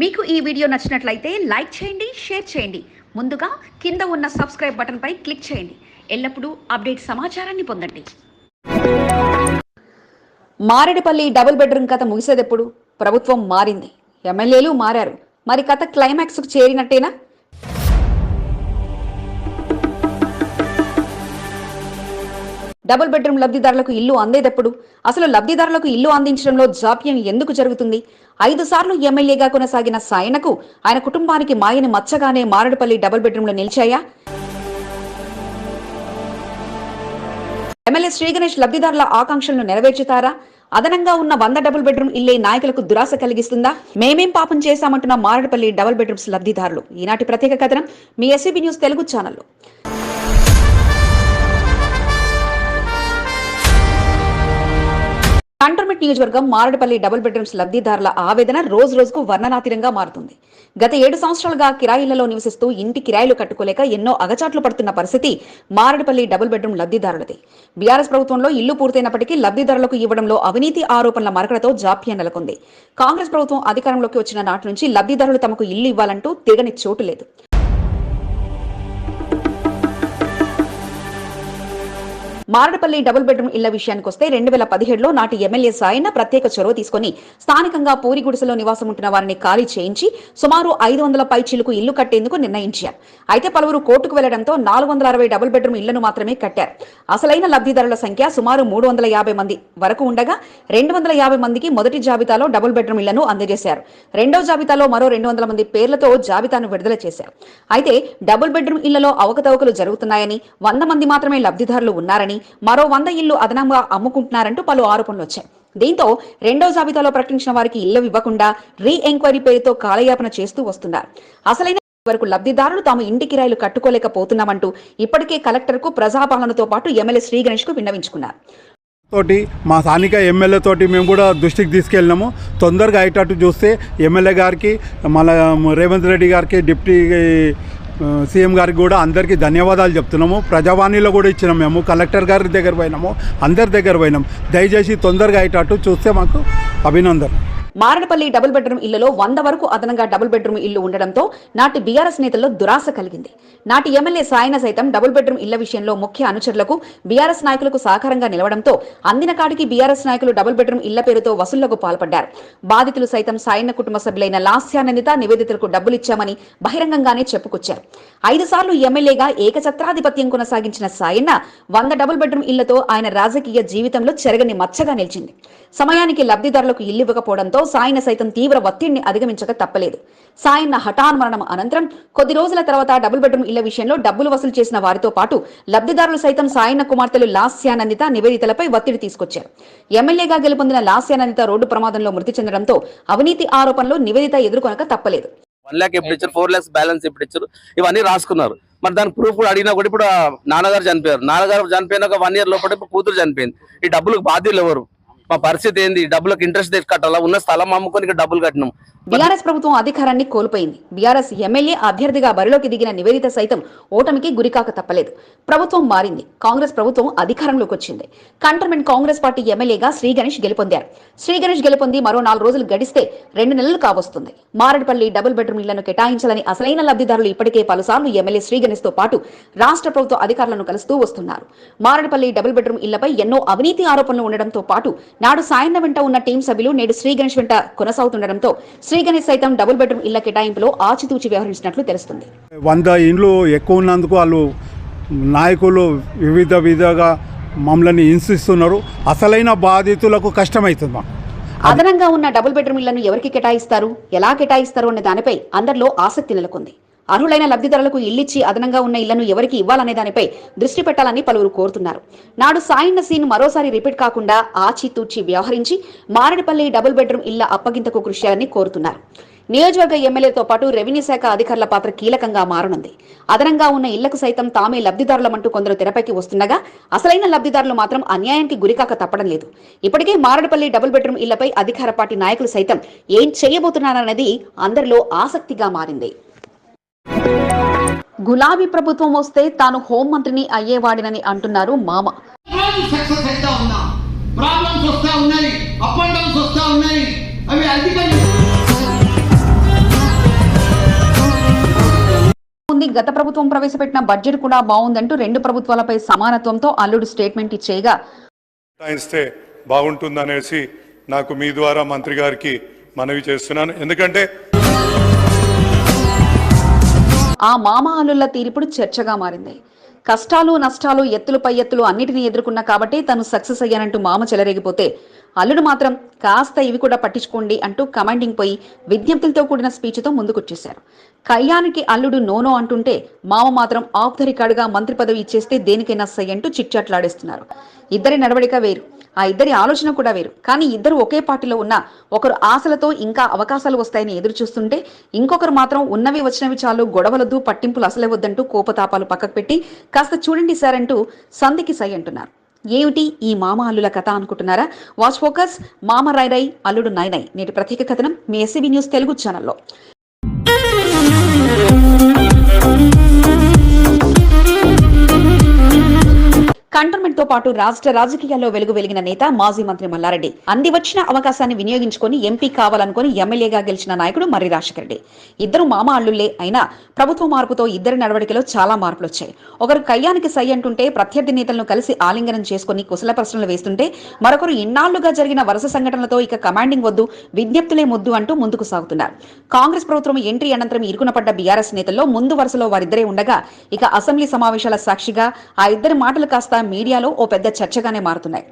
మీకు ఈ వీడియో నచ్చినట్లయితే లైక్ చేయండి షేర్ చేయండి. ముందుగా కింద ఉన్న సబ్స్క్రైబ్ బటన్పై క్లిక్ చేయండి. ఎల్లప్పుడూ అప్డేట్ సమాచారాన్ని పొందండి. మారేడుపల్లి డబుల్ బెడ్రూమ్ కథ ముగిసేదెప్పుడు? ప్రభుత్వం మారింది. ఎమ్మెల్యేలు మారారు. మరి కథ క్లైమాక్స్కు చేరినట్టేనా? డబుల్ బెడ్రూమ్ లబ్ధిదారులకు ఇల్లు అందేదెప్పుడు? అసలు లబ్ధిదారులకు ఇల్లు అందించడంలో జాప్యం ఎందుకు జరుగుతుంది? ఐదు సార్లు ఎమ్మెల్యేగా కొనసాగిన సాయనకు ఆయన కుటుంబానికి మాయని మచ్చగానే మారడుపల్లి డబుల్ బెడ్రూమ్లో నిలిచాయా? ఎమ్మెల్యే శ్రీగణేష్ లబ్ధిదారుల ఆకాంక్షలను నెరవేర్చుతారా? అదనంగా ఉన్న వంద డబుల్ బెడ్రూమ్ ఇల్లే నాయకులకు దురాశ కలిగిస్తుందా? మేమేం పాపం చేశామంటున్న మారడుపల్లి డబుల్ బెడ్రూమ్స్ లబ్ధిదారులు. ఈనాటి ప్రత్యేక కథనం మీ ఎస్సీబీ న్యూస్ తెలుగు ఛానల్లో. కంటోన్మెంట్ నియోజకవర్గం మారడపల్లి డబుల్ బెడ్రూమ్స్ లబ్ధిదారుల ఆవేదన రోజు రోజుకు వర్ణనాతీరంగా మారుతుంది. గత ఏడు సంవత్సరాలుగా కిరాయిలలో నివసిస్తూ ఇంటి కిరాయిలు కట్టుకోలేక ఎన్నో అగచాట్లు పడుతున్న పరిస్థితి మారడపల్లి డబుల్ బెడ్రూమ్ లబ్ధిదారులది. బీఆర్ఎస్ ప్రభుత్వంలో ఇల్లు పూర్తయినప్పటికీ లబ్ధిదారులకు ఇవ్వడంలో అవినీతి ఆరోపణల మరకడతో జాప్యం నెలకొంది. కాంగ్రెస్ ప్రభుత్వం అధికారంలోకి వచ్చిన నాటి నుంచి లబ్ధిదారులు తమకు ఇల్లు ఇవ్వాలంటూ తిరగని చోటు లేదు. మారడపల్లి డబుల్ బెడ్రూమ్ ఇళ్ళ విషయానికి వస్తే రెండు వేల పదిహేడులో నాటి ఎమ్మెల్యే సాయన్న ప్రత్యేక చొరవ తీసుకుని స్థానికంగా పూరి గుడిసెలో నివాసం ఉంటున్న వారిని ఖాళీ చేయించి సుమారు ఐదు వందల పై చిలుకు ఇల్లు కట్టేందుకు నిర్ణయించారు. అయితే పలువురు కోర్టుకు వెళ్ళడంతో నాలుగు వందల అరవై డబుల్ బెడ్రూమ్ ఇళ్ళను మాత్రమే కట్టారు. అసలైన లబ్ధిదారుల సంఖ్య సుమారు మూడు వందల యాభై మంది వరకు ఉండగా రెండు వందల యాభై మందికి మొదటి జాబితాలో డబుల్ బెడ్రూమ్ ఇళ్ళను అందజేశారు. రెండో జాబితాలో మరో రెండు వందల మంది పేర్లతో జాబితాను విడుదల చేశారు. అయితే డబుల్ బెడ్రూమ్ ఇళ్ళలో అవకతవకలు జరుగుతున్నాయని వంద మంది మాత్రమే లబ్ధిదారులు ఉన్నారని మరో వంద ఇళ్ళు అదనంగా అమ్ముకుంటున్నారంటూ పలు ఆరోపణలు వచ్చాయి. దీంతో రెండో జాబితాలో ప్రకటించిన వారికి ఇళ్ళు ఇవ్వకుండా రీ ఎంక్వైరీ పేరుతో కాలయాపన చేస్తూ వస్తున్నారు. అసలైన వరకు లబ్ధిదారులు తాము ఇంటి కిరాయిలు కట్టుకోలేకపోతున్నామంటూ ఇప్పటికే కలెక్టర్కు ప్రజాపాలనతో పాటు ఎమ్మెల్యే శ్రీ గణేష్కు విన్నవించుకున్నారు. తోటి మా స్థానిక ఎమ్మెల్యే తోటి మేము కూడా దృష్టికి తీసుకెళ్ళినాము. తొందరగా అయ్యేటట్టు చూస్తే ఎమ్మెల్యే గారికి మళ్ళా రేవంత్ రెడ్డి గారికి డిప్టీ సీఎం గారికి కూడా అందరికీ ధన్యవాదాలు చెప్తున్నాము. ప్రజావాణిలో కూడా ఇచ్చినాం మేము. కలెక్టర్ గారి దగ్గర పోయినాము. అందరి దగ్గర పోయినాం. దయచేసి తొందరగా అయ్యేటట్టు చూస్తే మాకు అభినందన మారడపల్లి డబుల్ బెడ్రూమ్ ఇళ్ళలో వంద వరకు అదనంగా డబుల్ బెడ్రూమ్ ఇల్లు ఉండడంతో నాటి బీఆర్ఎస్ నేతల్లో దురాశ కలిగింది. నాటి ఎమ్మెల్యే సాయన సైతం డబుల్ బెడ్రూమ్ ఇళ్ళ విషయంలో ముఖ్య అనుచరులకు బీఆర్ఎస్ నాయకులకు సహకారంగా నిలవడంతో అందిన కాడికి బీఆర్ఎస్ నాయకులు డబుల్ బెడ్రూమ్ ఇళ్ళ పేరుతో వసూళ్ళకు పాల్పడ్డారు. బాధితులు సైతం సాయన్న కుటుంబ సభ్యులైన లాస్యానందిత నివేదితులకు డబ్బులిచ్చామని బహిరంగంగానే చెప్పుకొచ్చారు. ఐదు సార్లు ఎమ్మెల్యేగా ఏకఛత్రాధిపత్యం కొనసాగించిన సాయన్న వంద డబుల్ బెడ్రూమ్ ఇళ్ళతో ఆయన రాజకీయ జీవితంలో చెరగని మచ్చగా నిలిచింది. సమయానికి లబ్ధిదారులకు ఇల్లు ఇవ్వకపోవడంతో సాయిన సైతం తీవ్ర ఒత్తిడిని అధిగమించక తప్పలేదు. సాయన్న హఠాన్ మరణం అనంతరం కొద్ది రోజుల తర్వాత డబుల్ బెడ్రూమ్ ఇళ్ళ విషయంలో డబ్బులు వసూలు చేసిన వారితో పాటు లబ్ధిదారులు సైతం సాయన్న కుమార్తెలు లాస్యానందిత నివేదితలపై ఒత్తిడి తీసుకొచ్చారు. ఎమ్మెల్యేగా గెలుపొందిన లాస్యానందిత రోడ్డు ప్రమాదంలో మృతి చెందడంతో అవినీతి ఆరోపణలు నివేదిత ఎదుర్కొనక తప్పలేదు. వన్ ల్యాక్ ఎప్పుడు ఇచ్చారు? ఫోర్ ల్యాక్స్ బ్యాలెన్స్ ఎప్పుడు ఇచ్చారు? ఇవన్నీ రాసుకున్నారు. మరి దాని ప్రూఫ్ కూడా అడిగినా కూడా ఇప్పుడు నాన్నగారు చనిపోయారు. నాన్నగారు చనిపోయినాక వన్ ఇయర్ లోపల ఇప్పుడు కూతురు చనిపోయింది. ఈ డబ్బులకు బాధ్యులు ఎవరు? మా పరిస్థితి ఏంది? డబ్బులకు ఇంట్రెస్ట్ కట్టాలా? ఉన్న స్థలం అమ్ముకొని డబ్బులు కట్టినాం. బీఆర్ఎస్ ప్రభుత్వం అధికారాన్ని కోల్పోయింది. బీఆర్ఎస్ ఎమ్మెల్యే అభ్యర్థిగా బరిలోకి దిగిన నివేదిత సైతం ఓటమికి గురికాక తప్పలేదు. ప్రభుత్వం మారింది. కాంగ్రెస్ ప్రభుత్వం అధికారంలోకి వచ్చింది. కంటర్మెంట్ కాంగ్రెస్ పార్టీ ఎమ్మెల్యేగా శ్రీ గణేష్ గెలుపొందారు. శ్రీ గణేష్ గెలుపొంది మరో నాలుగు రోజులు గడిస్తే రెండు నెలలు కావస్తుంది. మారడపల్లి డబుల్ బెడ్రూమ్ ఇళ్ళను కేటాయించాలని అసలైన లబ్ధిదారులు ఇప్పటికే పలుసార్లు ఎమ్మెల్యే శ్రీ గణేష్తో పాటు రాష్ట్ర ప్రభుత్వ అధికారులను కలుస్తూ వస్తున్నారు. మారడపల్లి డబుల్ బెడ్రూమ్ ఇళ్ళపై ఎన్నో అవినీతి ఆరోపణలు ఉండడంతో పాటు నాడు సాయన్న వెంట ఉన్న టీం సభ్యులు నేడు శ్రీ గణేష్ వెంట కొనసాగుతుండడంతో శ్రీ గణేష్ సైతం డబుల్ బెడ్రూమ్ ఇళ్ళ కేటాయింపులో ఆచితూచి వ్యవహరించినట్లు తెలుస్తుంది. వంద ఇండ్లు ఎక్కువ ఉన్నందుకు వాళ్ళు నాయకులు వివిధ విధంగా మమ్మల్ని హింసిస్తున్నారు. అసలైన బాధితులకు కష్టమవుతుంది మాకు. అదనంగా ఉన్న డబుల్ బెడ్రూమ్ ఇళ్ళను ఎవరికి కేటాయిస్తారు? ఎలా కేటాయిస్తారు? అనే దానిపై అందరిలో ఆసక్తి నెలకొంది. అర్హులైన లబ్ధిదారులకు ఇల్లిచ్చి అదనంగా ఉన్న ఇళ్ళను ఎవరికి ఇవ్వాలనే దానిపై దృష్టి పెట్టాలని పలువురు కోరుతున్నారు. నాడు సాయిన్న సీన్ మరోసారి రిపీట్ కాకుండా ఆచితూచి వ్యవహరించి మారడిపల్లి డబుల్ బెడ్రూమ్ ఇళ్ళ అప్పగింతకు కృషి చేయాలని కోరుతున్నారు. నియోజకవర్గ ఎమ్మెల్యేతో పాటు రెవెన్యూ శాఖ అధికారుల పాత్ర కీలకంగా మారనుంది. అదనంగా ఉన్న ఇళ్ళకు సైతం తామే లబ్ధిదారులమంటూ కొందరు తెరపైకి వస్తుండగా అసలైన లబ్ధిదారులు మాత్రం అన్యాయానికి గురికాక తప్పడం లేదు. ఇప్పటికే మారడపల్లి డబుల్ బెడ్రూమ్ ఇళ్ళపై అధికార పార్టీ నాయకులు సైతం ఏం చేయబోతున్నారన్నది అందరిలో ఆసక్తిగా మారింది. గులాబీ ప్రభుత్వం వస్తే తాను హోం మంత్రిని అయ్యేవాడినని అంటున్నారు మామ. ఉంది. గత ప్రభుత్వం ప్రవేశపెట్టిన బడ్జెట్ కూడా బాగుందంటూ రెండు ప్రభుత్వాలపై సమానత్వంతో అల్లుడు స్టేట్మెంట్ ఇచ్చేయగా. బాగుంటుందనేసి నాకు మీ ద్వారా మంత్రి గారికి మనవి చేస్తున్నాను. ఎందుకంటే ఆ మామ అల్లుళ్ళ తీరిప్పుడు చర్చగా మారింది. కష్టాలు నష్టాలు ఎత్తులు పై ఎత్తులు అన్నిటినీ ఎదుర్కొన్నా కాబట్టి తను సక్సెస్ అయ్యానంటూ మామ చెలరేగిపోతే అల్లుడు మాత్రం కాస్త ఇవి కూడా పట్టించుకోండి అంటూ కమాండింగ్ పోయి విజ్ఞప్తులతో కూడిన స్పీచ్తో ముందుకొచ్చేశారు. కయ్యానికి అల్లుడు నోనో అంటుంటే మామ మాత్రం ఆఫ్ ద రికార్డుగా మంత్రి పదవి ఇచ్చేస్తే దేనికైనా సై అంటూ చిట్చాట్లాడేస్తున్నారు. ఇద్దరి నడవడిక వేరు. ఆ ఇద్దరి ఆలోచన కూడా వేరు. కానీ ఇద్దరు ఒకే పార్టీలో ఉన్న ఒకరు ఆశలతో ఇంకా అవకాశాలు వస్తాయని ఎదురు చూస్తుంటే ఇంకొకరు మాత్రం ఉన్నవి వచ్చినవి చాలు గొడవలద్దు పట్టింపులు అసలే వద్దంటూ కోపతాపాలు పక్కకు పెట్టి కాస్త చూడండి సార్ అంటూ సంధికి సై అంటున్నారు. ఏమిటి ఈ మామ అల్లుల కథ అనుకుంటున్నారా? వాచ్ ఫోకస్ మామ రైరై అల్లుడు నైనై నేటి ప్రత్యేక కథనం మీ ఎస్సీబీ న్యూస్ తెలుగు ఛానల్లో. కంటోన్మెంట్తో పాటు రాష్ట్ర రాజకీయాల్లో వెలుగు వెలిగిన నేత మాజీ మంత్రి మల్లారెడ్డి. అంది వచ్చిన అవకాశాన్ని వినియోగించుకొని ఎంపీ కావాలనుకుని ఎమ్మెల్యేగా గెలిచిన నాయకుడు మర్రి రాజశేఖర రెడ్డి. ఇద్దరు మామ అల్లుళ్ళే అయినా ప్రభుత్వ మార్పుతో ఇద్దరి నడవడికలో చాలా మార్పులు వచ్చాయి ఒకరు కయ్యానికి సై అంటుంటే ప్రత్యర్థి నేతలను కలిసి ఆలింగనం చేసుకుని కుశల ప్రశ్నలు వేస్తుంటే మరొకరు ఇన్నాళ్ళుగా జరిగిన వరుస సంఘటనలతో ఇక కమాండింగ్ వద్దు విజ్ఞప్తులే ముద్దు అంటూ ముందుకు సాగుతున్నారు. కాంగ్రెస్ ప్రభుత్వం ఎంట్రీ అనంతరం ఇరుకున పడ్డ బీఆర్ఎస్ నేతల్లో ముందు వరుసలో వారిద్దరే ఉండగా ఇక అసెంబ్లీ సమావేశాల సాక్షిగా ఆ ఇద్దరి మాటలు కాస్త మీడియాలో ఓ పెద్ద చర్చగానే మారుతున్నాయి.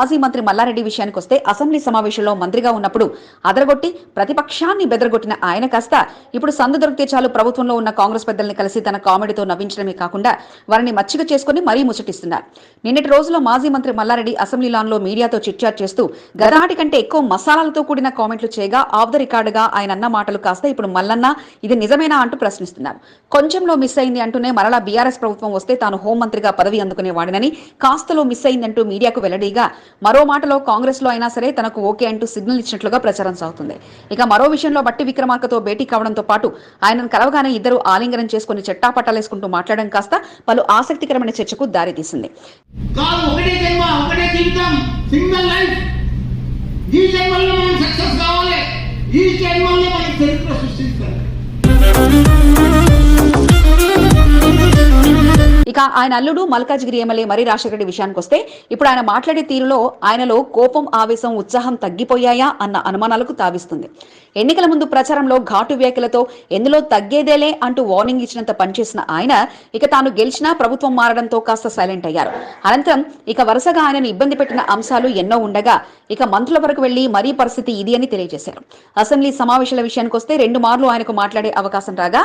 మాజీ మంత్రి మల్లారెడ్డి విషయానికి వస్తే అసెంబ్లీ సమావేశంలో మంత్రిగా ఉన్నప్పుడు అదరగొట్టి ప్రతిపక్షాన్ని బెదరగొట్టిన ఆయన కాస్త ఇప్పుడు సందు దొరికితే చాలు ప్రభుత్వంలో ఉన్న కాంగ్రెస్ పెద్దల్ని కలిసి తన కామెడీతో నవ్వించడమే కాకుండా వారిని మచ్చిక చేసుకుని మరీ ముచ్చటిస్తున్నారు. నిన్నటి రోజులో మాజీ మంత్రి మల్లారెడ్డి అసెంబ్లీ లాన్లో మీడియాతో చిట్చాట్ చేస్తూ గతనాటి కంటే ఎక్కువ మసాలాలతో కూడిన కామెంట్లు చేయగా ఆఫ్ ద రికార్డుగా ఆయన అన్న మాటలు కాస్త ఇప్పుడు మల్లన్న ఇది నిజమేనా అంటూ ప్రశ్నిస్తున్నారు. కొంచెంలో మిస్ అయింది అంటూనే మరలా బీఆర్ఎస్ ప్రభుత్వం వస్తే తాను హోంమంత్రిగా పదవి అందుకునేవాడినని కాస్తలో మిస్ అయిందంటూ మీడియాకు వెల్లడిగా మరో మాటలో కాంగ్రెస్లో అయినా సరే తనకు ఓకే అంటూ సిగ్నల్ ఇచ్చినట్లుగా ప్రచారం సాగుతుంది. ఇక మరో విషయంలో బట్టి విక్రమార్కతో భేటీ కావడంతో పాటు ఆయనను కలవగానే ఇద్దరు ఆలింగనం చేసుకుని చెట్టాపట్టాలేసుకుంటూ మాట్లాడడం కాస్త పలు ఆసక్తికరమైన చర్చకు దారితీసింది. ఈ జన్మల్లో మనం సక్సెస్ కావాలి. ఈ జన్మల్లో మనం చరిత్ర సృష్టించాలి. ఇక ఆయన అల్లుడు మల్కాజ్గిరి ఎమ్మెల్యే మరి రాజశేఖర విషయానికి వస్తే ఇప్పుడు ఆయన మాట్లాడే తీరులో ఆయనలో కోపం ఆవేశం ఉత్సాహం తగ్గిపోయాయా అన్న అనుమానాలకు తావిస్తుంది. ఎన్నికల ముందు ప్రచారంలో ఘాటు వ్యాఖ్యలతో ఎందులో తగ్గేదేలే అంటూ వార్నింగ్ ఇచ్చినంత పనిచేసిన ఆయన ఇక తాను గెలిచినా ప్రభుత్వం మారడంతో కాస్త సైలెంట్ అయ్యారు. అనంతరం ఇక వరుసగా ఆయనను ఇబ్బంది పెట్టిన అంశాలు ఎన్నో ఉండగా ఇక మంత్రుల వరకు వెళ్ళి మరీ పరిస్థితి ఇది అని తెలియజేశారు. అసెంబ్లీ సమావేశాల విషయానికి వస్తే రెండు మార్లు ఆయనకు మాట్లాడే అవకాశం రాగా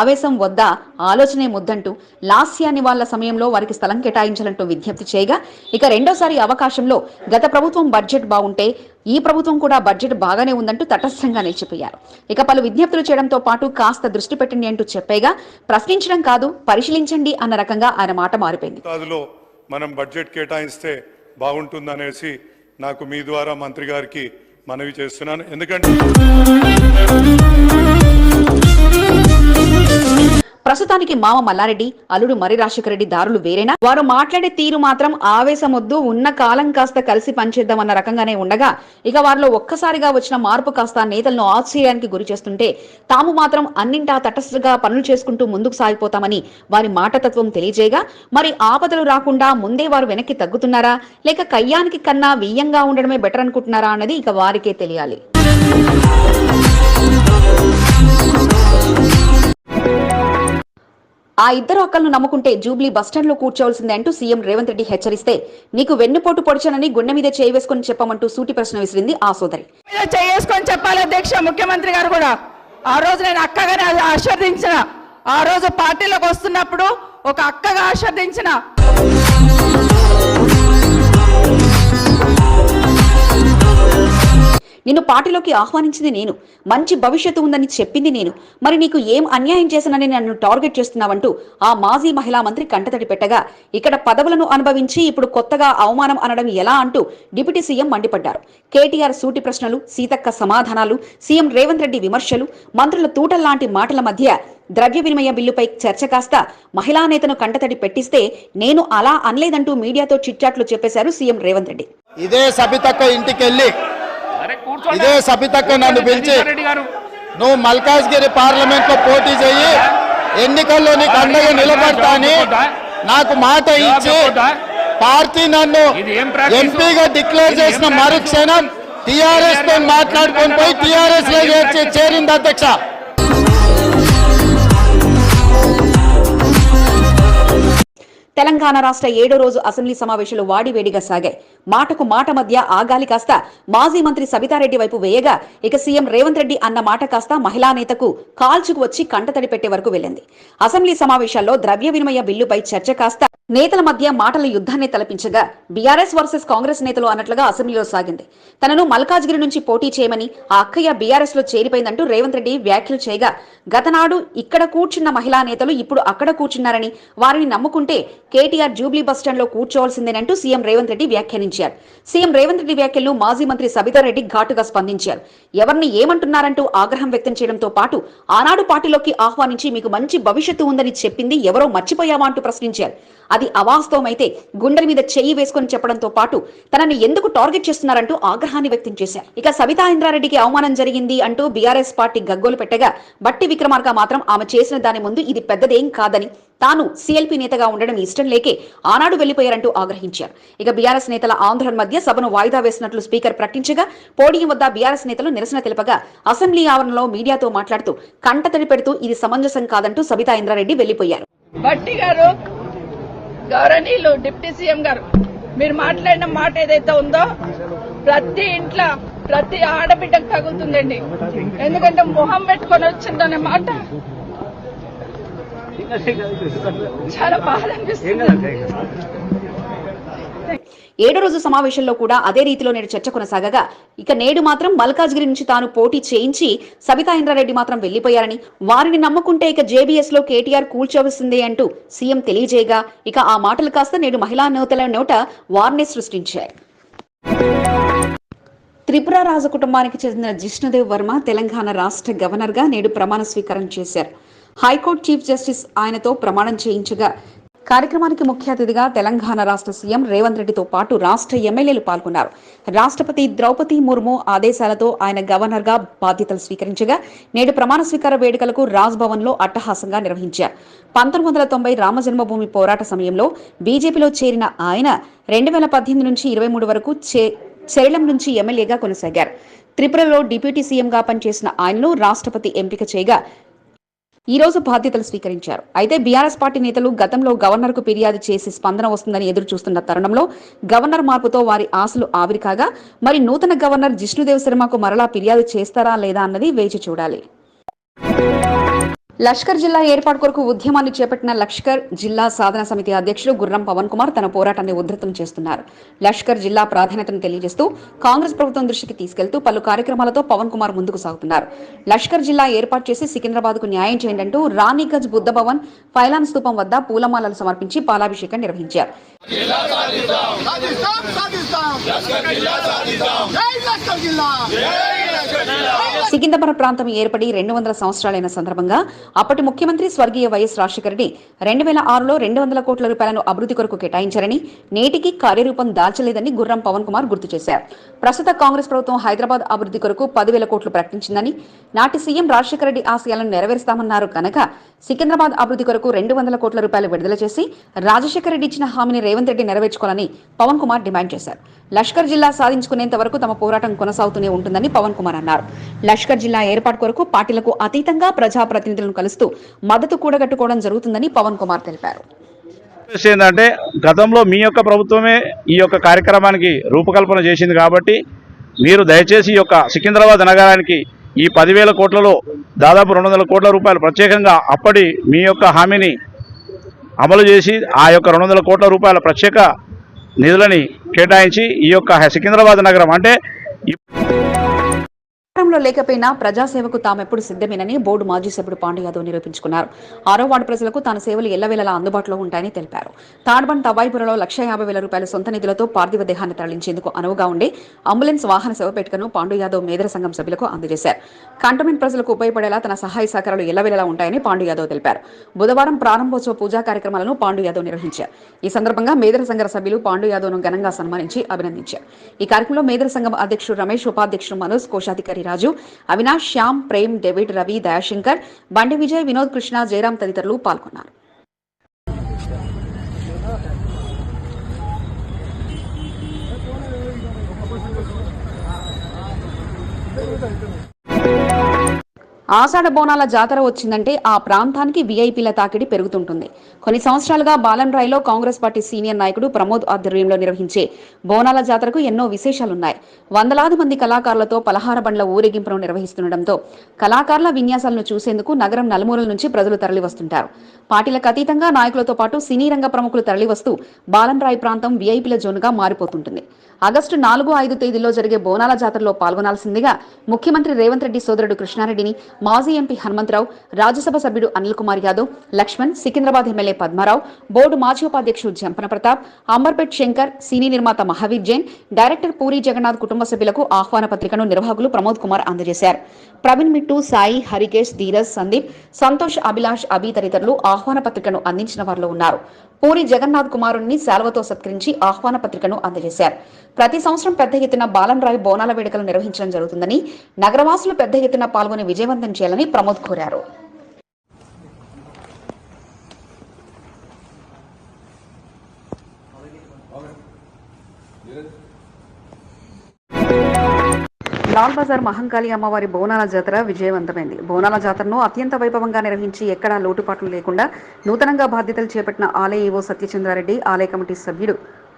ఆవేశం వద్దా ఆలోచనే ముద్దంటూ లాస్యాన్ని వాళ్ళ సమయంలో వారికి స్థలం కేటాయించాలంటూ విజ్ఞప్తి చేయగా ఇక రెండోసారి అవకాశంలో గత ప్రభుత్వం బడ్జెట్ బాగుంటే ఈ ప్రభుత్వం కూడా బడ్జెట్ బాగానే ఉందంటూ తటస్థంగా నిలిచిపోయారు. ఇక పలు విజ్ఞప్తులు చేయడంతో పాటు కాస్త దృష్టి పెట్టండి అంటూ చెప్పేగా ప్రశ్నించడం కాదు పరిశీలించండి అన్న రకంగా ఆయన మాట మారిపోయింది. మనం బడ్జెట్ కేటాయిస్తే బాగుంటుందనేసి నాకు మీ ద్వారా మంత్రి గారికి మనవి చేస్తున్నాను. ఎందుకంటే ప్రస్తుతానికి మామ మల్లారెడ్డి అల్లుడు మరి రాజశేఖర రెడ్డి దారులు వేరేనా? వారు మాట్లాడే తీరు మాత్రం ఆవేశం వద్దు ఉన్న కాలం కాస్త కలిసి పనిచేద్దామన్న రకంగానే ఉండగా ఇక వారిలో ఒక్కసారిగా వచ్చిన మార్పు కాస్త నేతలను ఆశ్చర్యానికి గురి చేస్తుంటే తాము మాత్రం అన్నింటా తటస్థగా పనులు చేసుకుంటూ ముందుకు సాగిపోతామని వారి మాటతత్వం తెలియజేయగా మరి ఆపదలు రాకుండా ముందే వారు వెనక్కి తగ్గుతున్నారా? లేక కయ్యానికి కన్నా వియ్యంగా ఉండడమే బెటర్ అనుకుంటున్నారా అన్నది ఇక వారికే తెలియాలి. ఆ ఇద్దరు అక్కలను నమ్ముకుంటే జూబ్లీ బస్టాండ్లో కూర్చోవలసిందే అంటూ సీఎం రేవంత్ రెడ్డి హెచ్చరిస్తే నీకు వెన్నుపోటు పొడిచానని గుండె మీద చేయి వేసుకొని చెప్పమంటూ సూటి ప్రశ్న విసిరింది ఆ సోదరి. చేసుకొని చెప్పాలి అధ్యక్ష ముఖ్యమంత్రి గారు కూడా. ఆ రోజు నేను అక్కగానే ఆశీర్దించిన ఆ రోజు పార్టీలోకి వస్తున్నప్పుడు ఒక అక్కగా ఆశీర్దించిన నిన్ను పార్టీలోకి ఆహ్వానించింది నేను. మంచి భవిష్యత్తు ఉందని చెప్పింది నేను. మరి నీకు ఏం అన్యాయం చేశానని నన్ను టార్గెట్ చేస్తున్నావంటూ ఆ మాజీ మహిళా మంత్రి కంటతడి పెట్టగా ఇక్కడ పదవులను అనుభవించి ఇప్పుడు కొత్తగా అవమానం అనడం ఎలా అంటూ డిప్యూటీ సీఎం మండిపడ్డారు. కేటీఆర్ సూటి ప్రశ్నలు సీతక్క సమాధానాలు సీఎం రేవంత్ రెడ్డి విమర్శలు మంత్రుల తూటల్లాంటి మాటల మధ్య ద్రవ్య వినిమయ బిల్లుపై చర్చ కాస్త మహిళా నేతను కంటతడి పెట్టిస్తే నేను అలా అనలేదంటూ మీడియాతో చిట్చాట్లు చెప్పేశారు సీఎం రేవంత్ రెడ్డి. ఇదే సబితక్క ఇంటికెళ్ళి ఇదే సబితక్క నన్ను పిలిచి నువ్వు మల్కాజ్గిరి పార్లమెంట్లో పోటీ చెయ్యి. ఎన్నికల్లో నీకు అండగా నిలబడతా అని నాకు మాట ఇచ్చి పార్టీ నన్ను ఎంపీగా డిక్లేర్ చేసిన మరుక్షణం టిఆర్ఎస్తో మాట్లాడుకొని పోయి టిఆర్ఎస్లో చేర్చి- చేరింది అధ్యక్ష. తెలంగాణ రాష్ట్ర ఏడో రోజు అసెంబ్లీ సమావేశాలు వాడివేడిగా సాగాయి. మాటకు మాట మధ్య ఆగాలి కాస్త మాజీ మంత్రి సబితారెడ్డి వైపు వేయగా ఇక సీఎం రేవంత్ రెడ్డి అన్న మాట కాస్త మహిళా నేతకు కాల్చుకు వచ్చి కంటతడి పెట్టే వరకు వెళ్ళింది. అసెంబ్లీ సమావేశాల్లో ద్రవ్య వినిమయ బిల్లుపై చర్చ కాస్త నేతల మధ్య మాటల యుద్ధాన్ని తలపించగా బీఆర్ఎస్ వర్సెస్ కాంగ్రెస్ నేతలు అన్నట్లుగా అసెంబ్లీలో సాగింది. తనను మల్కాజ్గిరి నుంచి పోటీ చేయమని ఆ అక్కయ్య బీఆర్ఎస్లో చేరిపోయిందంటూ రేవంత్ రెడ్డి వ్యాఖ్యలు చేయగా గతనాడు ఇక్కడ కూర్చున్న మహిళా నేతలు ఇప్పుడు అక్కడ కూర్చున్నారని వారిని నమ్ముకుంటే కేటీఆర్ జూబ్లీ బస్టాండ్లో కూర్చోవాల్సిందేనంటూ సీఎం రేవంత్ రెడ్డి వ్యాఖ్యానించారు. సీఎం రేవంత్ రెడ్డి వ్యాఖ్యలను మాజీ మంత్రి సబితారెడ్డి ఘాటుగా స్పందించారు. ఎవరిని ఏమంటున్నారంటూ ఆగ్రహం వ్యక్తం చేయడంతో పాటు ఆనాడు పార్టీలోకి ఆహ్వానించి మీకు మంచి భవిష్యత్తు ఉందని చెప్పింది ఎవరో మర్చిపోయావా అంటూ ప్రశ్నించారు. అది అవాస్తవమైతే గుండెల మీద చెయ్యి వేసుకుని చెప్పడంతో పాటు తనని ఎందుకు టార్గెట్ చేస్తున్నారంటూ ఆగ్రహాన్ని వ్యక్తం చేశారు. ఇక సబితా ఇంద్రారెడ్డికి అవమానం జరిగింది అంటూ బీఆర్ఎస్ పార్టీ గగ్గోలు పెట్టగా బట్టి విక్రమార్క మాత్రం ఆమె చేసిన దాని ముందు ఇది పెద్దదేం కాదని తాను సీఎల్పీ నేతగా ఉండడం ఇష్టం లేకే ఆనాడు వెళ్ళిపోయారంటూ ఆగ్రహించారు. ఇక బీఆర్ఎస్ నేతల ఆందోళన మధ్య సభను వాయిదా వేసినట్లు స్పీకర్ ప్రకటించగా పోడియం వద్ద బీఆర్ఎస్ నేతలు నిరసన తెలపగా అసెంబ్లీ ఆవరణలో మీడియాతో మాట్లాడుతూ కంటతడి పెడుతూ ఇది సమంజసం కాదంటూ సబితా ఇంద్రారెడ్డి వెళ్ళిపోయారు భట్టి గారు గౌరవనీయులు డిప్యూటీ సీఎం గారు మీరు మాట్లాడిన మాట ఏదైతే ఉందో ప్రతి ఇంట్లో ప్రతి ఆడబిడ్డకు తగులుతుందండి. ఎందుకంటే మొహం పెట్టుకొని వచ్చిందనే మాట చాలా బాధ అనిపిస్తుంది. ఏడో రోజు సమావేశంలో కూడా అదే రీతిలో నేడు చర్చ కొనసాగగా. ఇక నేడు మాత్రం మల్కాజ్గిరి నుంచి తాను పోటీ చేయించి సబితా ఇంద్రారెడ్డి మాత్రం వెళ్ళిపోయారని వారిని నమ్ముకుంటే ఇక జేబీఎస్లో కేటీఆర్ కూల్చోవలసిందే అంటూ సీఎం తెలియజేయగా. ఇక ఆ మాటలు కాస్త నేడు మహిళా నేతల నోట వార్నే సృష్టించాయి త్రిపుర రాజు కుటుంబానికి చెందిన జిష్ణుదేవ్ వర్మ తెలంగాణ రాష్ట్ర గవర్నర్గా నేడు ప్రమాణ స్వీకారం చేశారు. హైకోర్టు చీఫ్ జస్టిస్ ఆయనతో ప్రమాణం చేయించగా కార్యక్రమానికి ముఖ్య అతిథిగా తెలంగాణ రాష్ట్ర సీఎం రేవంత్ రెడ్డితో పాటు రాష్ట్ర ఎమ్మెల్యేలు పాల్గొన్నారు. రాష్ట్రపతి ద్రౌపది ముర్ము ఆదేశాలతో ఆయన గవర్నర్గా బాధ్యతలు స్వీకరించగా నేడు ప్రమాణ స్వీకార వేడుకలకు రాజ్ భవన్లో అట్టహాసంగా నిర్వహించారు. పంతొమ్మిది వందల తొంభై రామజన్మభూమి పోరాట సమయంలో బీజేపీలో చేరిన ఆయన రెండు వేల పద్దెనిమిది నుంచి ఇరవై మూడు వరకు చే- చెరళం నుంచి ఎమ్మెల్యేగా కొనసాగారు. త్రిపురలో డిప్యూటీ సీఎంగా పనిచేసిన ఆయనను రాష్ట్రపతి ఎంపిక చేయగా ఈ రోజు బాధ్యతలు స్వీకరించారు. అయితే బీఆర్ఎస్ పార్టీ నేతలు గతంలో గవర్నర్కు ఫిర్యాదు చేసి స్పందన వస్తుందని ఎదురు చూస్తున్న తరుణంలో గవర్నర్ మార్పుతో వారి ఆశలు ఆవిరి కాగా మరి నూతన గవర్నర్ జిష్ణుదేవ్ శర్మకు మరలా ఫిర్యాదు చేస్తారా లేదా అన్నది వేచి చూడాలి. లష్కర్ జిల్లా ఏర్పాటు కొరకు ఉద్యమాన్ని చేపట్టిన లష్కర్ జిల్లా సాధన సమితి అధ్యక్షుడు గుర్రం పవన్ కుమార్ తన పోరాటాన్ని ఉధృతం చేస్తున్నారు. లష్కర్ జిల్లా ప్రాధాన్యతను తెలియజేస్తూ కాంగ్రెస్ ప్రభుత్వం దృష్టికి తీసుకెళ్తూ పలు కార్యక్రమాలతో పవన్ కుమార్ ముందుకు సాగుతున్నారు. లష్కర్ జిల్లా ఏర్పాటు చేసి సికింద్రాబాద్కు న్యాయం చేయండి అంటూ రాణిగంజ్ బుద్ధ భవన్ ఫైలాన్ స్తూపం వద్ద పూలమాలలు సమర్పించి పాలాభిషేకం నిర్వహించారు. సాధిస్తాం సాధిస్తాం జై లష్కర్ జిల్లా! సికింద్రాబాద్ ప్రాంతం ఏర్పడి రెండు వందల సంవత్సరాలైన సందర్భంగా అప్పటి ముఖ్యమంత్రి స్వర్గీయ వైఎస్ రాజశేఖర రెడ్డి రెండు వేల ఆరులో రెండు వందల కోట్ల రూపాయలను అభివృద్ధి కొరకు కేటాయించారని నేటికి కార్యరూపం దాల్చలేదని గుర్రం పవన్ కుమార్ గుర్తు చేశారు. ప్రస్తుత కాంగ్రెస్ ప్రభుత్వం హైదరాబాద్ అభివృద్ధి కొరకు పదివేల కోట్లు ప్రకటించిందని నాటి సీఎం రాజశేఖర రెడ్డి ఆశయాలను నెరవేరుస్తామన్నారు కనుక సికింద్రాబాద్ అభివృద్ధి కొరకు రెండు వందల కోట్ల రూపాయలు విడుదల చేసి రాజశేఖర రెడ్డి ఇచ్చిన హామీని రేవంత్ రెడ్డి నెరవేర్చుకోవాలని పవన్ కుమార్ డిమాండ్ చేశారు. లష్కర్ జిల్లా సాధించుకునేంత వరకు తమ పోరాటం కొనసాగుతూనే ఉంటుందని పవన్ కుమార్ అన్నారు. లష్కర్ జిల్లా ఏర్పాటు కొరకు పార్టీలకు అతీతంగా ప్రజాప్రతినిధులను కలుస్తూ మద్దతు కూడగట్టుకోవడం జరుగుతుందని పవన్ కుమార్ తెలిపారు. ఏంటంటే గతంలో మీ యొక్క ప్రభుత్వమే ఈ యొక్క కార్యక్రమానికి రూపకల్పన చేసింది కాబట్టి మీరు దయచేసి ఈ యొక్క సికింద్రాబాద్ నగరానికి ఈ పదివేల కోట్లలో దాదాపు రెండు వందల కోట్ల రూపాయలు ప్రత్యేకంగా అప్పటి మీ యొక్క హామీని అమలు చేసి ఆ యొక్క రెండు వందల కోట్ల రూపాయల ప్రత్యేక నిధులని కేటాయించి ఈ యొక్క సికింద్రాబాద్ నగరం అంటే అధికారంలో లేకపోయినా ప్రజాసేవకు తామెప్పుడు సిద్ధమేనని బోర్డు మాజీ సభ్యుడు పాండు యాదవ్ నిరూపించుకున్నారు. ఆరో వార్డు ప్రజలకు తన సేవలు ఎల్లవేళలా అందుబాటులో ఉంటాయని తెలిపారు. తాడ్బన్ తవాయిపురలో లక్ష యాభై వేల రూపాయల సొంత నిధులతో పార్థివ దేహాన్ని తరలించేందుకు అనువుగా ఉండే అంబులెన్స్ వాహన శవపేటికను పాండు యాదవ్ మేదర సంఘం సభ్యులకు అందజేశారు. కంటోన్మెంట్ ప్రజలకు ఉపయోగపడేలా తన సహాయ సహకారాలు ఎల్లవేళలా ఉంటాయని పాండు యాదవ్ తెలిపారు. బుధవారం ప్రారంభోత్సవ పూజా కార్యక్రమాలను పాండు యాదవ్ నిర్వహించారు. ఈ సందర్భంగా మేదర సంఘ సభ్యులు పాండు యాదవ్ను ఘనంగా సన్మానించి అభినందించారు. ఈ కార్యక్రమంలో మేదర సంఘం అధ్యక్షుడు రమేష్ ఉపాధ్యక్షుడు మనోజ్ కోశాధికారి రాజు అవినాష్ శ్యామ్ ప్రేమ్ డేవిడ్ రవి దయాశంకర్ బండి విజయ్ వినోద్ కృష్ణ జయరాం తదితరులు పాల్గొన్నారు. ఆషాఢ బోనాల జాతర వచ్చిందంటే ఆ ప్రాంతానికి వీఐపీల తాకిడి పెరుగుతుంటుంది. కొన్ని సంవత్సరాలుగా బాలన్రాయ్లో కాంగ్రెస్ పార్టీ సీనియర్ నాయకుడు ప్రమోద్ ఆధ్వర్యంలో నిర్వహించే బోనాల జాతరకు ఎన్నో విశేషాలున్నాయి. వందలాది మంది కళాకారులతో పలహార బండ్ల ఊరేగింపును నిర్వహిస్తుండటంతో కళాకారుల విన్యాసాలను చూసేందుకు నగరం నలుమూలల నుంచి ప్రజలు తరలివస్తుంటారు. పార్టీలకు అతీతంగా నాయకులతో పాటు సినీ రంగ ప్రముఖులు తరలివస్తూ బాలన్రాయ్ ప్రాంతం వీఐపీల జోన్గా మారిపోతుంటుంది. ఆగస్టు నాలుగు ఐదు తేదీల్లో జరిగే బోనాల జాతరలో పాల్గొనాల్సిందిగా ముఖ్యమంత్రి రేవంత్ రెడ్డి సోదరుడు కృష్ణారెడ్డిని మాజీ ఎంపీ హనుమంతరావు రాజ్యసభ సభ్యుడు అనిల్ కుమార్ యాదవ్ లక్ష్మణ్ సికింద్రాబాద్ ఎమ్మెల్యే పద్మారావు బోర్డు మాజీ ఉపాధ్యక్షుడు జంపన ప్రతాప్ అంబర్పేట్ శంకర్ సినీ నిర్మాత మహావీర్ జైన్ డైరెక్టర్ పూరి జగన్నాథ్ కుటుంబ సభ్యులకు ఆహ్వాన పత్రికను నిర్వాహకులు ప్రమోద్ కుమార్ అందజేశారు. ప్రవీణ్ మిట్టు సాయి హరికేష్ ధీరజ్ సందీప్ సంతోష్ అభిలాష్ అభి తదితరులు ఆహ్వాన పత్రికను అందించిన వారిలో ఉన్నారు. పూరి జగన్నాథ్ కుమారుణ్ణి శాల్వతో సత్కరించి ఆహ్వాన పత్రికను అందజేశారు. ప్రతి సంవత్సరం పెద్ద ఎత్తున బాలనరాయ్ బోనాల వేడుకలు నిర్వహించడం జరుగుతుందని నగరవాసులు పెద్ద ఎత్తున పాల్గొని విజయవంతం చేయాలని ప్రమోద్ కోరారు. లాల్ బజార్ మహంకాళి అమ్మవారి బోనాల జాతర విజయవంతమైంది. బోనాల జాతరను అత్యంత వైభవంగా నిర్వహించి ఎక్కడా లోటుపాట్లు లేకుండా నూతనంగా బాధ్యతలు చేపట్టిన ఆలయ ఈవో సత్యచంద్రారెడ్డి ఆలయ కమిటీ సభ్యుడు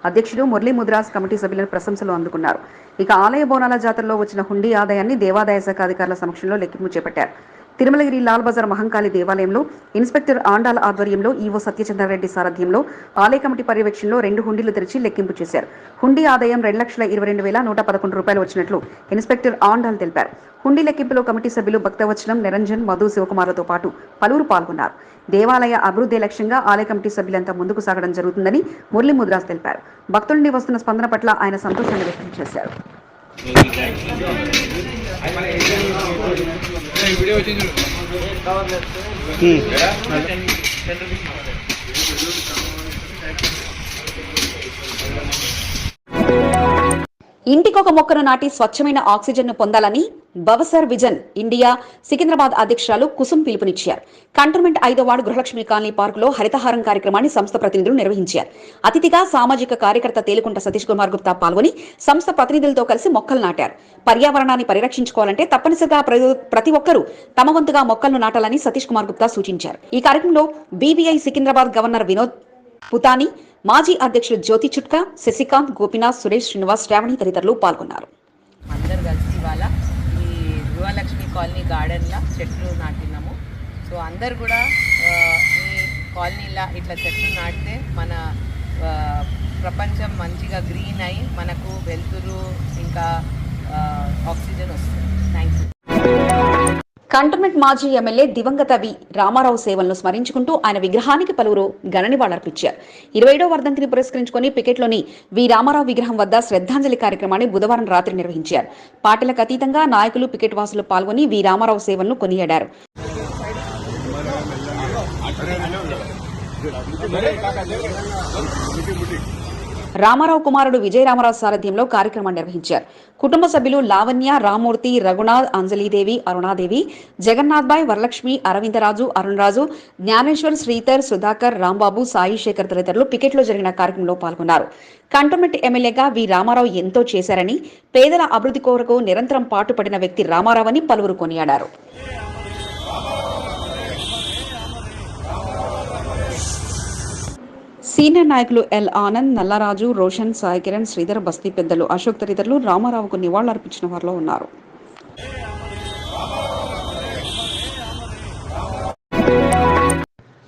అధ్యక్షుడు మురళీ ముద్రాస్ కమిటీ సభ్యులను ప్రశంసలు అందుకున్నారు. ఇక ఆలయ బోనాల జాతరలో వచ్చిన హుండీ ఆదాయాన్ని దేవాదాయ శాఖ అధికారుల సమక్షంలో లెక్కింపు చేపట్టారు. తిరుమలగిరి లాల్ బజార్ మహంకాళి దేవాలయంలో ఇన్స్పెక్టర్ ఆండాల ఆధ్వర్యంలో ఈవో సత్యచంద్రారెడ్డి సారథ్యంలో ఆలయ కమిటీ పర్యవేక్షణలో రెండు హుండీలు తెరిచి లెక్కింపు చేశారు. హుండీ ఆదాయం రెండు లక్షల ఇరవై రెండు వేల నూట పదకొండు రూపాయలు వచ్చినట్లు ఇన్స్పెక్టర్ ఆండాల్ తెలిపారు. హుండీ లెక్కింపులో కమిటీ సభ్యులు భక్తవచనం నిరంజన్ మధు శివకుమార్లతో పాటు పలువురు పాల్గొన్నారు. దేవాలయ అభివృద్ధి లక్ష్యంగా ఆలయ కమిటీ సభ్యులంతా ముందుకు సాగడం జరుగుతుందని మురళీ ముద్రాస్ తెలిపారు. భక్తుల నుండి వస్తున్న స్పందన పట్ల ఆయన సంతోషాన్ని వ్యక్తం చేశారు. ఇంటికొక మొక్కను నాటి స్వచ్ఛమైన ఆక్సిజన్ను పొందాలని బవసర్ విజన్ ఇండియా సికింద్రాబాద్ అధ్యక్షురాలు కుసుమ్ పిలుపునిచ్చారు. కంటోన్మెంట్ ఐదో వార్డు గృహలక్ష్మి కాలనీ పార్కులో హరితహారం కార్యక్రమాన్ని సంస్థ ప్రతినిధులు నిర్వహించారు. అతిథిగా సామాజిక కార్యకర్త తేలుకుంట సతీష్ కుమార్ గుప్తా పాల్గొని సంస్థ ప్రతినిధులతో కలిసి మొక్కలు నాటారు. పర్యావరణాన్ని పరిరక్షించుకోవాలంటే తప్పనిసరిగా ప్రతి ఒక్కరూ తమ వంతుగా మొక్కలను నాటాలని సతీష్ కుమార్ గుప్తా సూచించారు. ఈ కార్యక్రమంలో బీబీఐ సికింద్రాబాద్ గవర్నర్ వినోద్ పుతాని మాజీ అధ్యక్షులు జ్యోతి చుట్కా శశికాంత్ గోపినాథ్ సురేష్ శ్రీనివాస్ శ్రావణి తదితరులు పాల్గొన్నారు. అందరు కలిసి ఇవాళ ఈ కాలనీ గార్డెన్లో చెట్లు నాటినాము. సో అందరు కూడా ఈ కాలనీలా ఇట్లా చెట్లు నాటితే మన ప్రపంచం మంచిగా గ్రీన్ అయి మనకు వెలుతురు ఇంకా ఆక్సిజన్ వస్తుంది. థ్యాంక్ యూ కంటోన్మెంట్ మాజీ ఎమ్మెల్యే దివంగత వి రామారావు సేవలను స్మరించుకుంటూ ఆయన విగ్రహానికి పలువురు ఘన నివాళులర్పించారు ఇరవై ఏడో వర్ధంతిని పురస్కరించుకొని పికెట్లోని వి రామారావు విగ్రహం వద్ద శ్రద్ధాంజలి కార్యక్రమాన్ని బుధవారం రాత్రి నిర్వహించారు. పార్టీలకు అతీతంగా నాయకులు పికెట్ వాసులు పాల్గొని వి రామారావు సేవలను కొనియాడారు. రామారావు కుమారుడు విజయ రామారావు సారథ్యంలో కార్యక్రమం నిర్వహించారు. కుటుంబ సభ్యులు లావణ్య రామూర్తి రఘునాథ్ అంజలీదేవి అరుణాదేవి జగన్నాథ్బాయ్ వరలక్ష్మి అరవిందరాజు అరుణరాజు జ్ఞానేశ్వర్ శ్రీధర్ సుధాకర్ రాంబాబు సాయి శేఖర్ తదితరులు పికెట్లో జరిగిన కార్యక్రమంలో పాల్గొన్నారు. కంటోన్మెంట్ ఎమ్మెల్యేగా వి. రామారావు ఎంతో చేశారని పేదల అభివృద్ధి కొరకు నిరంతరం పాటుపడిన వ్యక్తి రామారావు అని పలువురు కొనియాడారు. సీనియర్ నాయకులు ఎల్ ఆనంద్ నల్లరాజు రోషన్ సాయి కిరణ్ శ్రీధర్ బస్తీ పెద్దలు అశోక్ తదితరులు రామారావుకు నివాళులర్పించిన వారిలో ఉన్నారు.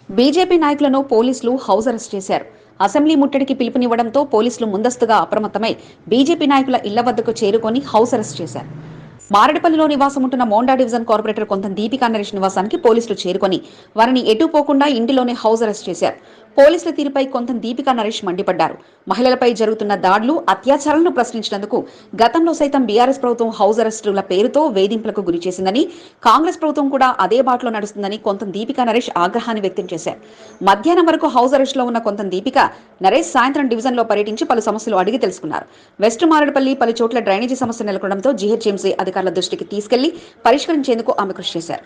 బీజేపీ నాయకులను పోలీసులు హౌస్ అరెస్ట్ చేశారు. అసెంబ్లీ ముట్టడికి పిలుపునివ్వడంతో పోలీసులు ముందస్తుగా అప్రమత్తమై బీజేపీ నాయకుల ఇళ్ళ వద్దకు చేరుకొని హౌస్ అరెస్ట్ చేశారు. మారడిపల్లిలో నివాసం ఉంటున్న మోండా డివిజన్ కార్పొరేటర్ కొంత దీపికా నరేష్ నివాసానికి పోలీసులు చేరుకొని వారిని ఎటు పోకుండా ఇంటిలోనే హౌస్ అరెస్ట్ చేశారు. పోలీసుల తీరుపై కొంత దీపికా నరేష్ మండిపడ్డారు. మహిళలపై జరుగుతున్న దాడులు అత్యాచారాలను ప్రశ్నించినందుకు గతంలో సైతం బీఆర్ఎస్ ప్రభుత్వం హౌస్ అరెస్టుల పేరుతో వేధింపులకు గురి చేసిందని కాంగ్రెస్ ప్రభుత్వం కూడా అదే బాటలో నడుస్తుందని కొంత దీపికా నరేష్ ఆగ్రహాన్ని వ్యక్తం చేశారు. మధ్యాహ్నం వరకు హౌస్ అరెస్టులో ఉన్న కొంత దీపిక నరేష్ సాయంత్రం డివిజన్లో పర్యటించి పలు సమస్యలు అడిగి తెలుసుకున్నారు. వెస్ట్ మారేడుపల్లి పలు చోట్ల డ్రైనేజీ సమస్య నెలకొనడంతో జీహెచ్ఎంసీ అధికారుల దృష్టికి తీసుకెళ్ళి పరిష్కరించేందుకు ఆమె కృషి చేశారు.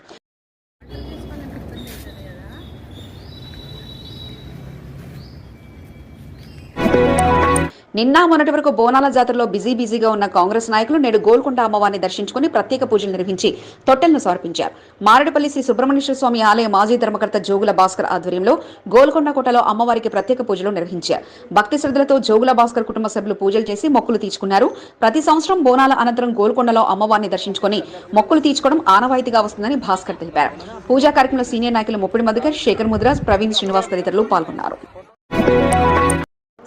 నిన్న మొన్నటి వరకు బోనాల జాతరలో బిజీ బిజీగా ఉన్న కాంగ్రెస్ నాయకులు నేడు గోల్కొండ అమ్మవారిని దర్శించుకుని ప్రత్యేక పూజలు నిర్వహించి తొట్టెలను సమర్పించారు. మారడపల్లి శ్రీ సుబ్రహ్మణ్యేశ్వర స్వామి ఆలయ మాజీ ధర్మకర్త జోగుల భాస్కర్ ఆధ్వర్యంలో గోల్కొండ కోటలో అమ్మవారికి ప్రత్యేక పూజలు నిర్వహించారు. భక్తి శ్రద్ధలతో జోగుల భాస్కర్ కుటుంబ సభ్యులు పూజలు చేసి మొక్కులు తీర్చుకున్నారు. ప్రతి సంవత్సరం బోనాల అనంతరం గోల్కొండలో అమ్మవారిని దర్శించుకుని మొక్కులు తీర్చుకోవడం ఆనవాయితీగా వస్తుందని భాస్కర్ తెలిపారు. పూజా కార్యక్రమంలో సీనియర్ నాయకులు ముప్పిడి మధుకర్ శేఖర్ ముద్రాజ్ ప్రవీణ్ శ్రీనివాస్ తదితరులు పాల్గొన్నారు.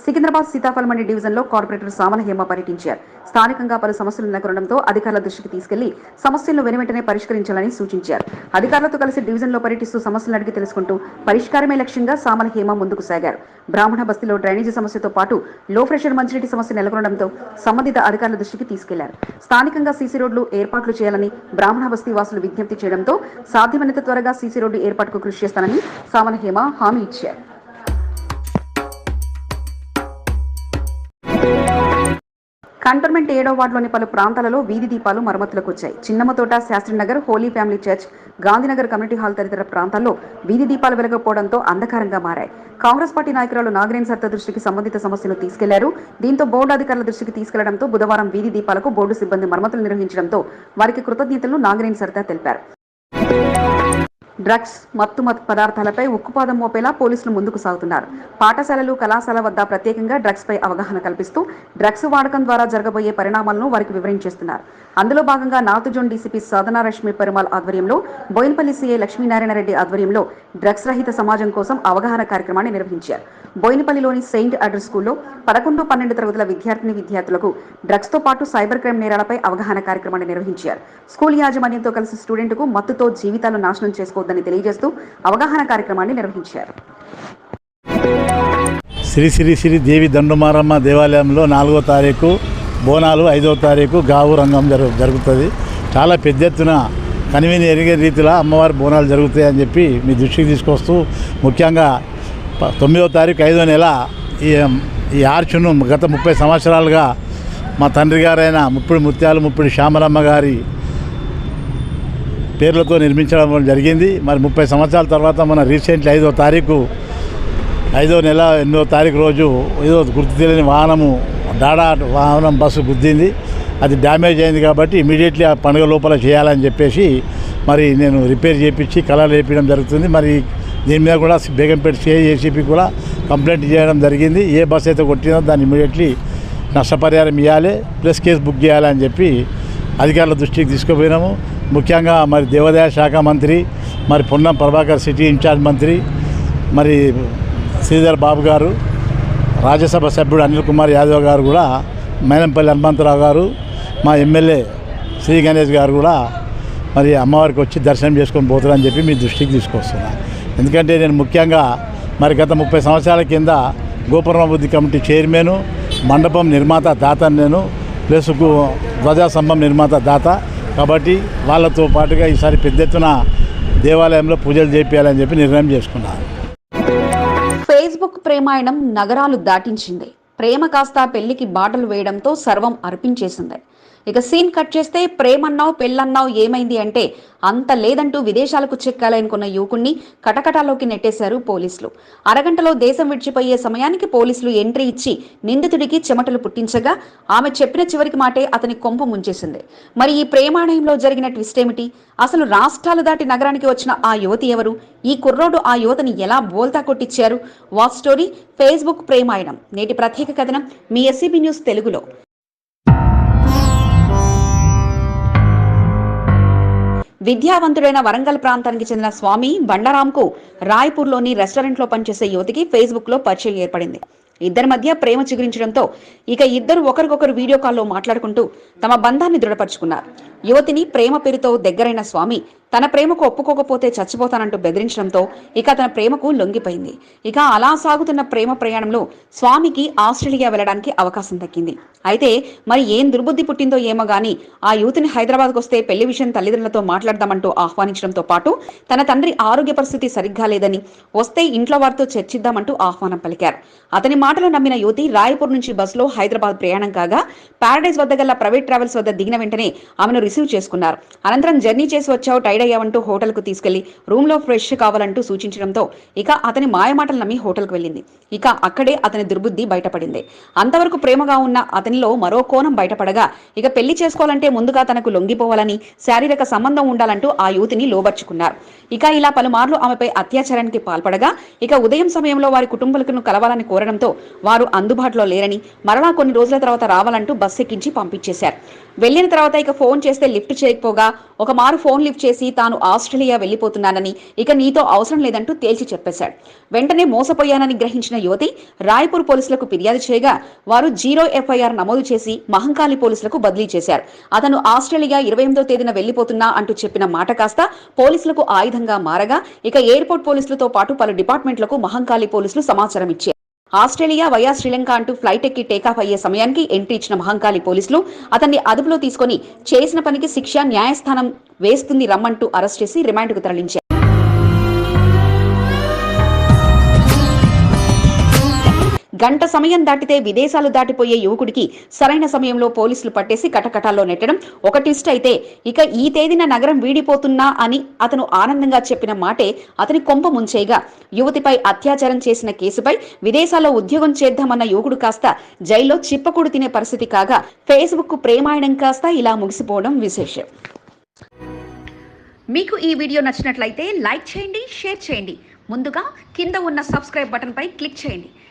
సికింద్రాబాద్ సీతాఫలమండి డివిజన్లో కార్పొరేటర్ సామల హేమ పర్యటించారు. స్థానికంగా పలు సమస్యలు నెలకొనడంతో అధికారుల దృష్టికి తీసుకెళ్ళి సమస్యలను వెనువెంటనే పరిష్కరించాలని సూచించారు. అధికారులతో కలిసి డివిజన్లో పర్యటిస్తూ సమస్యలను అడిగి తెలుసుకుంటూ పరిష్కారమే లక్ష్యంగా సామల హేమ ముందుకు సాగారు. బ్రాహ్మణ బస్తీలో డ్రైనేజీ సమస్యతో పాటు లో ప్రెషర్ మంచినీటి సమస్య నెలకొనడంతో సంబంధిత అధికారుల దృష్టికి తీసుకెళ్ళారు. స్థానికంగా సీసీ రోడ్లు ఏర్పాట్లు చేయాలని బ్రాహ్మణ బస్తీ వాసులు విజ్ఞప్తి చేయడంతో సాధ్యమైనంత త్వరగా సీసీ రోడ్డు ఏర్పాటుకు కృషి చేస్తానని సామల హేమ హామీ ఇచ్చారు. కంటోన్మెంట్ ఏడో వార్డులోని పలు ప్రాంతాలలో వీధి దీపాలు మరమ్మతులకు వచ్చాయి Chinnamathota Shastrinagar holy family church Gandhinagar community hall తదితర ప్రాంతాల్లో వీధి దీపాలు వెలగకపోవడంతో అంధకారంగా మారాయి. కాంగ్రెస్ పార్టీ నాయకురాలు నాగరేణి సత్త దృష్టికి సంబంధిత సమస్యలు తీసుకెళ్ళారు. దీంతో బోర్డు అధికారుల దృష్టికి తీసుకెళ్ళడంతో బుధవారం వీధి దీపాలకు బోర్డు సిబ్బంది మరమ్మతులు నిర్వహించడంతో వారికి కృతజ్ఞతలు నాగరేణి సర్త తెలిపారు. డ్రగ్స్ మత్తు మత్తు పదార్థాలపై ఉక్కుపాదం మోపేలా పోలీసులు ముందుకు సాగుతున్నారు. పాఠశాలలు కళాశాల వద్ద ప్రత్యేకంగా డ్రగ్స్ పై అవగాహన కల్పిస్తూ డ్రగ్స్ వాడకం ద్వారా జరగబోయే పరిణామాలను వారికి వివరించేస్తున్నారు. అందులో భాగంగా north zone DCP Sadhana Rashmi ఆధ్వర్యంలో బోయినపల్లి సీఏ లక్ష్మీనారాయణ రెడ్డి ఆధ్వర్యంలో డ్రగ్స్ రహిత సమాజం కోసం అవగాహన కార్యక్రమాన్ని నిర్వహించారు. బోయినపల్లిలోని సెయింట్ అడ్రస్ స్కూల్లో పదకొండు పన్నెండు తరగతుల విద్యార్థిని విద్యార్థులకు డ్రగ్స్తో పాటు సైబర్ క్రైమ్ నేరాలపై అవగాహన కార్యక్రమాన్ని నిర్వహించారు. స్కూల్ యాజమాన్యంతో కలిసి స్టూడెంట్కు మత్తుతో జీవితాలు నాశనం చేసుకోవద్దని తెలియజేస్తూ అవగాహన కార్యక్రమాన్ని నిర్వహించారు. శ్రీ శ్రీ శ్రీ దేవి దండుమారమ్మ దేవాలయంలో నాలుగో తారీఖు బోనాలు ఐదవ తారీఖు గావు రంగం జరుగు జరుగుతుంది. చాలా పెద్ద ఎత్తున కనివిని ఎరిగే రీతిలో అమ్మవారి బోనాలు జరుగుతాయి అని చెప్పి మీ దృష్టికి తీసుకొస్తూ ముఖ్యంగా తొమ్మిదో తొమ్మిదవ తారీఖు ఐదో నెల ఈ ఈ ఆర్చును గత ముప్పై సంవత్సరాలుగా మా తండ్రి గారైన ముప్పుడు ముత్యాలు ముప్పుడు శ్యామలమ్మ గారి పేర్లతో నిర్మించడం జరిగింది. మరి ముప్పై సంవత్సరాల తర్వాత మన రీసెంట్లీ ఐదో తారీఖు ఐదో నెల ఎనిమిదో తారీఖు రోజు ఏదో గుర్తు తెలియని వాహనము డాడా వాహనం బస్సు గుద్దింది. అది డ్యామేజ్ అయింది కాబట్టి ఇమీడియట్లీ ఆ పండుగ లోపల చేయాలని చెప్పేసి మరి నేను రిపేర్ చేయించి కలర్ వేపించడం జరుగుతుంది. మరి దీని మీద కూడా బేగంపేట సిఐ ఏసీపీ కూడా కంప్లైంట్ చేయడం జరిగింది. ఏ బస్ అయితే కొట్టిందో దాన్ని ఇమీడియట్లీ నష్టపరిహారం ఇవ్వాలి ప్లస్ కేసు బుక్ చేయాలని చెప్పి అధికారుల దృష్టికి తీసుకుపోయినాము. ముఖ్యంగా మరి దేవాదాయ శాఖ మంత్రి మరి పొన్నం ప్రభాకర్ సిటీ ఇన్ఛార్జ్ మంత్రి మరి శ్రీధర్ బాబు గారు రాజ్యసభ సభ్యుడు అనిల్ కుమార్ యాదవ్ గారు కూడా మైనంపల్లి హనుమంతరావు గారు మా ఎమ్మెల్యే శ్రీ గణేష్ గారు కూడా మరి అమ్మవారికి వచ్చి దర్శనం చేసుకొని పోతారని చెప్పి మీ దృష్టికి తీసుకొస్తున్నా. ఎందుకంటే నేను ముఖ్యంగా మరి గత ముప్పై సంవత్సరాల కింద గోపురమాభివృద్ధి కమిటీ చైర్మను మండపం నిర్మాత దాత నేను ప్లస్ ధ్వజాస్తంభం నిర్మాత దాత కాబట్టి వాళ్ళతో పాటుగా ఈసారి పెద్ద ఎత్తున దేవాలయంలో పూజలు చేపించాలని చెప్పి నిర్ణయం చేసుకున్నారు. ఫేస్బుక్ ప్రేమాయణం నగరాలు దాటించింది. ప్రేమ కాస్త పెళ్ళికి బాటలు వేయడంతో సర్వం అర్పించేసింది. ఇక సీన్ కట్ చేస్తే ప్రేమన్నావు పెళ్ళన్నావు ఏమైంది అంటే అంత లేదంటూ విదేశాలకు చెక్కాలనుకున్న యువకుణ్ణి కటకటాలోకి నెట్టేశారు పోలీసులు. అరగంటలో దేశం విడిచిపోయే సమయానికి పోలీసులు ఎంట్రీ ఇచ్చి నిందితుడికి చెమటలు పుట్టించగా ఆమె చెప్పిన చివరికి మాటే అతని కొంప ముంచేసింది. మరి ఈ ప్రేమాణయంలో జరిగిన ట్విస్ట్ ఏమిటి? అసలు రాష్ట్రాలు దాటి నగరానికి వచ్చిన ఆ యువతి ఎవరు? ఈ కుర్రోడు ఆ యువతని ఎలా బోల్తా కొట్టించారు? వాట్ స్టోరీ ఫేస్బుక్ ప్రేమాయణం. నేటి ప్రత్యేక కథనం మీ ఎస్సీబీ న్యూస్ తెలుగులో. విద్యావంతుడైన వరంగల్ ప్రాంతానికి చెందిన స్వామి బండరాంకు రాయ్పూర్లోని రెస్టారెంట్లో పనిచేసే యువతికి ఫేస్బుక్లో పరిచయం ఏర్పడింది. ఇద్దరి మధ్య ప్రేమ చిగురించడంతో ఇక ఇద్దరు ఒకరికొకరు వీడియో కాల్లో మాట్లాడుకుంటూ తమ బంధాన్ని దృఢపరుచుకున్నారు. యువతిని ప్రేమ పేరుతో దగ్గరైన స్వామి తన ప్రేమకు ఒప్పుకోకపోతే చచ్చిపోతానంటూ బెదిరించడంతో ఇక తన ప్రేమకు లొంగిపోయింది. ఇక అలా సాగుతున్న ప్రేమ ప్రయాణంలో స్వామికి ఆస్ట్రేలియా వెళ్ళడానికి అవకాశం దక్కింది. అయితే మరి ఏం దుర్బుద్ధి పుట్టిందో ఏమో గాని ఆ యువతిని హైదరాబాద్కు వస్తే పెళ్ళి విషయం తల్లిదండ్రులతో మాట్లాడదామంటూ ఆహ్వానించడంతో పాటు తన తండ్రి ఆరోగ్య పరిస్థితి సరిగ్గా లేదని వస్తే ఇంట్లో వారితో చర్చిద్దామంటూ ఆహ్వానం పలికారు. అతని మాటలు నమ్మిన యువతి రాయపూర్ నుంచి బస్సులో హైదరాబాద్ ప్రయాణం కాగా పారడైజ్ వద్ద గల ప్రైవేట్ ట్రావెల్స్ వద్ద దిగిన వెంటనే ఆమెను రిసీవ్ చేసుకున్నారు. అనంతరం జర్నీ చేసి వచ్చావు టైడ్ అయ్యావంటూ హోటల్కు తీసుకెళ్ళి రూమ్లో ఫ్రెష్ కావాలంటూ సూచించడంతో ఇక అతని మాయమాటలు నమ్మి హోటల్కు వెళ్ళింది. ఇక అక్కడే అతని దుర్బుద్ధి బయటపడింది. అంతవరకు ప్రేమగా ఉన్న అతనిలో మరో కోణం బయటపడగా ఇక పెళ్ళి చేసుకోవాలంటే ముందుగా తనకు లొంగిపోవాలని శారీరక సంబంధం ఉండాలంటూ ఆ యువతిని లోబర్చుకున్నారు. ఇక ఇలా పలుమార్లు ఆమెపై అత్యాచారానికి పాల్పడగా ఇక ఉదయం సమయంలో వారి కుటుంబాలను కలవాలని కోరడంతో వారు అందుబాటులో లేరని మరలా కొన్ని రోజుల తర్వాత రావాలంటూ బస్సు ఎక్కించి పంపించేశారు. వెళ్ళిన తర్వాత ఇక ఫోన్ చేస్తే లిఫ్ట్ చేయకపోగా ఒక మారు ఫోన్ లిఫ్ట్ చేసి తాను ఆస్ట్రేలియా వెళ్ళిపోతున్నానని ఇక నీతో అవసరం లేదంటూ తేల్చి చెప్పేశాడు. వెంటనే మోసపోయానని గ్రహించిన యువతి రాయపూర్ పోలీసులకు ఫిర్యాదు చేయగా వారు జీరో ఎఫ్ఐఆర్ నమోదు చేసి మహంకాళి పోలీసులకు బదిలీ చేశారు. అతను ఆస్ట్రేలియా ఇరవై ఎనిమిదో తేదీన వెళ్ళిపోతున్నా అంటూ చెప్పిన మాట కాస్త పోలీసులకు ఆయుధంగా మారగా ఇక ఎయిర్పోర్ట్ పోలీసులతో పాటు పలు డిపార్ట్మెంట్లకు మహంకాళి పోలీసులు సమాచారం ఇచ్చారు. ఆస్ట్రేలియా వయా శ్రీలంక అంటూ ఫ్లైట్ ఎక్కి టేకాఫ్ అయ్యే సమయానికి ఎంట్రీ ఇచ్చిన మహంకాళి పోలీసులు అతన్ని అదుపులో తీసుకొని చేసిన పనికి శిక్ష న్యాయస్థానం వేస్తుంది రమ్మంటూ అరెస్ట్ చేసి రిమాండ్కు తరలించారు. గంట సమయం దాటితే విదేశాలు దాటిపోయే యువకుడికి సరైన సమయంలో పోలీసులు పట్టేసి కటకటాల్లో నెట్టడం ఒక ట్విస్ట్ అయితే ఇక ఈ తేదీన నగరం వీడిపోతున్నా అని అతను ఆనందంగా చెప్పిన మాటే అతని కొంప ముంచేయగా యువతిపై అత్యాచారం చేసిన కేసుపై విదేశాల్లో ఉద్యోగం చేద్దామన్న యువకుడు కాస్త జైల్లో చిప్పకూడు తినే పరిస్థితి కాగా ఫేస్బుక్ ప్రేమాయణం కాస్త ఇలా ముగిసిపోవడం విశేషం. మీకు ఈ వీడియో నచ్చినట్లయితే లైక్ చేయండి షేర్ చేయండి. ముందుగా కింద ఉన్న సబ్స్క్రైబ్ బటన్పై క్లిక్ చేయండి.